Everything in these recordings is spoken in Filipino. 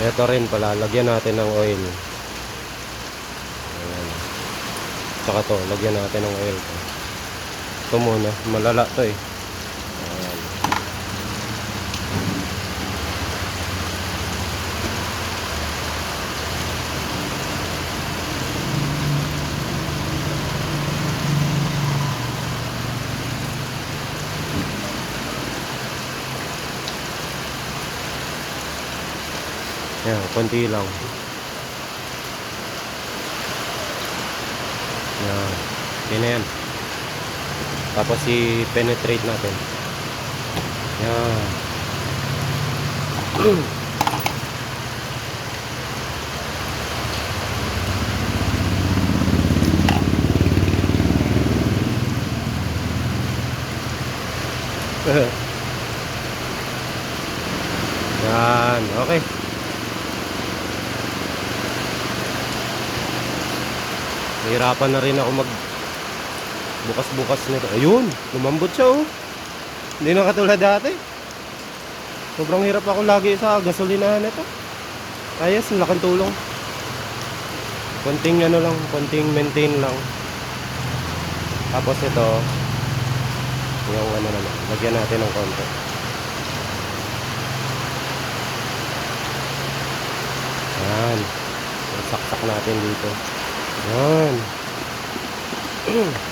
Ito rin pala, lagyan natin ng oil. Ayan. Tsaka to, lagyan natin ng oil. Ito muna, malala to eh. Ayan, konti lang. Yan na yan. Tapos i-penetrate natin. Yan. Yan, okay. Nahirapan na rin ako mag bukas-bukas nito. Ayun, lumambot siya oh. Hindi na katulad dati. Sobrang hirap ako lagi sa gasolinahan. Ayos, ang laking tulong. Konting ano lang, konting maintain lang. Tapos ito, yung ano naman, lagyan natin ng konti. Yan. Saksak natin dito. Yan.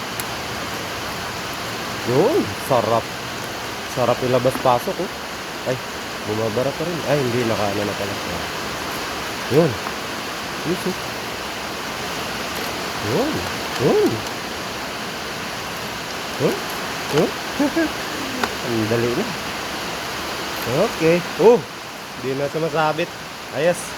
Yun, sarap. Sarap ilabas pasok oh. Ay, bumabara pa rin. Ay, hindi nakaano na pala. Yun. Yes, oh. Yun. Yun. Yun. Yun. Ang dali na. Okay. Oh, hindi na sumasabit. Ayos.